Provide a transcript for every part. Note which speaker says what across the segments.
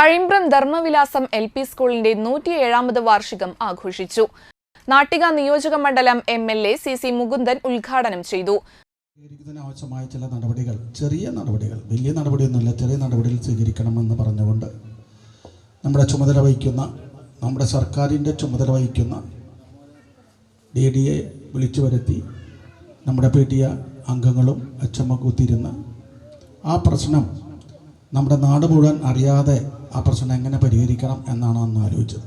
Speaker 1: Kazhimbram ധർമ്മവിലാസം L P സ്കൂളിന്റെ നൂറ്റിയേഴാമത് വാർഷികം ആഘോഷിച്ചു. നാട്ടിക നിയോജക മണ്ഡലം M L A C C Mukundan ഉദ്ഘാടനം ചെയ്തു.
Speaker 2: ആവശ്യമായ ചില നടപടികൾ ചെറിയ നടപടികൾ വലിയ നടപടിയൊന്നുമില്ല ചെറിയ നടപടികൾ സ്വീകരിക്കണമെന്ന് പറഞ്ഞുകൊണ്ട് നമ്മുടെ ചുമതല വഹിക്കുന്ന നമ്മുടെ സർക്കാരിന്റെ ചുമതല വഹിക്കുന്ന ഡി ഡി എ വിളിച്ചു വരുത്തി നമ്മുടെ പി ടി അംഗങ്ങളും അച്ചമ്മ കൂത്തിരുന്ന് ആ പ്രശ്നം നമ്മുടെ നാട് മുഴുവൻ അറിയാതെ ആ പ്രശ്നം എങ്ങനെ പരിഹരിക്കണം എന്നാണ് അന്ന് ആലോചിച്ചത്.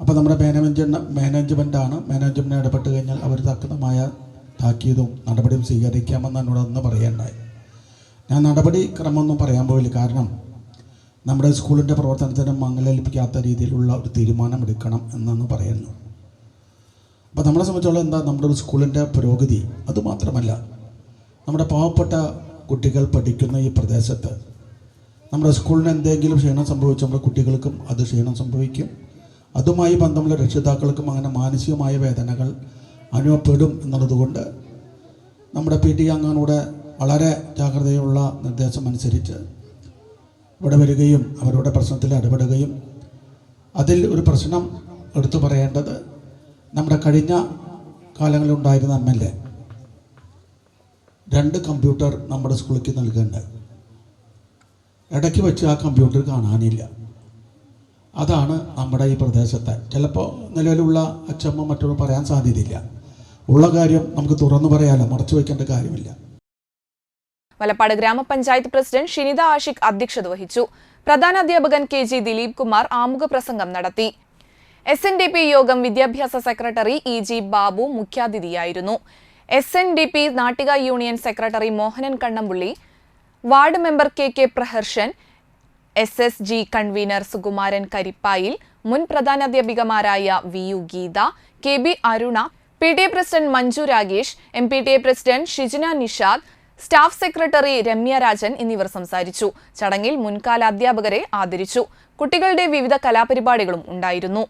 Speaker 2: അപ്പോൾ നമ്മുടെ മാനേജ്മെന്റ് മാനേജ്മെന്റാണ് മാനേജ്മെന്റ് ഇടപെട്ട് കഴിഞ്ഞാൽ അവർ തക്കതമായ താക്കീതും നടപടിയും സ്വീകരിക്കാമെന്ന് എന്നോട് അന്ന് പറയേണ്ടായി. ഞാൻ നടപടി ക്രമമൊന്നും പറയാൻ പോയില്ല. കാരണം നമ്മുടെ സ്കൂളിന്റെ പ്രവർത്തനത്തിന് മങ്ങലേൽപ്പിക്കാത്ത രീതിയിലുള്ള ഒരു തീരുമാനം എടുക്കണം എന്നൊന്ന് പറയുന്നു അപ്പോൾ നമ്മളെ സംബന്ധിച്ചോളം എന്താ? നമ്മുടെ ഒരു സ്കൂളിന്റെ പുരോഗതി അതുമാത്രമല്ല നമ്മുടെ പാവപ്പെട്ട കുട്ടികൾ പഠിക്കുന്ന ഈ പ്രദേശത്ത് നമ്മുടെ സ്കൂളിന് എന്തെങ്കിലും ക്ഷീണം സംഭവിച്ച നമ്മുടെ കുട്ടികൾക്കും അത് ക്ഷീണം സംഭവിക്കും. അതുമായി ബന്ധമുള്ള രക്ഷിതാക്കൾക്കും അങ്ങനെ മാനസികമായ വേദനകൾ അനുഭവപ്പെടും എന്നുള്ളതുകൊണ്ട് നമ്മുടെ പി ടി അംഗങ്ങളുടെ വളരെ ജാഗ്രതയുള്ള നിർദ്ദേശം അനുസരിച്ച് ഇവിടെ വരികയും അവരുടെ പ്രശ്നത്തിൽ ഇടപെടുകയും അതിൽ ഒരു പ്രശ്നം എടുത്തു പറയേണ്ടത് നമ്മുടെ കഴിഞ്ഞ കാലങ്ങളിൽ ഉണ്ടായിരുന്ന എം എൽ എ രണ്ട് കമ്പ്യൂട്ടർ നമ്മുടെ സ്കൂളിലേക്ക് നൽകുന്നുണ്ട്. ഇടയ്ക്ക് വെച്ച് ആ കമ്പ്യൂട്ടർ കാണാനില്ല. അതാണ് നമ്മുടെ ഈ പ്രദേശത്തെ. ചിലപ്പോൾ നിലവിലുള്ള അച്ഛമ്മ മറ്റുള്ള പറയാൻ സാധ്യതയില്ല. ഉള്ള കാര്യം നമുക്ക് തുറന്നു പറയാമല്ലോ മറച്ചു വയ്ക്കേണ്ട കാര്യമില്ല.
Speaker 1: വലപ്പാട് ഗ്രാമപഞ്ചായത്ത് പ്രസിഡന്റ് ഷിനിത ആഷിഖ് അധ്യക്ഷത വഹിച്ചു. പ്രധാന അധ്യാപകൻ കെ ജി ദിലീപ് കുമാർ ആമുഖ പ്രസംഗം നടത്തി. എസ് എൻ ഡി പി യോഗം വിദ്യാഭ്യാസ secretary E G Babu മുഖ്യാതിഥിയായിരുന്നു. S N D P Nattika union secretary Mohanan Kannampully ward member K K Praharshan S S G convener Sukumaran Karippayil മുൻ പ്രധാനാധ്യാപികമാരായ V U Geetha K B Aruna P T A president Manju Ragesh M P T A president Shijina Nishad staff secretary Ramya Rajan എന്നിവർ സംസാരിച്ചു. ചടങ്ങിൽ മുൻകാല അധ്യാപകരെ ആദരിച്ചു. കുട്ടികളുടെ വിവിധ കലാപരിപാടികളും ഉണ്ടായിരുന്നു.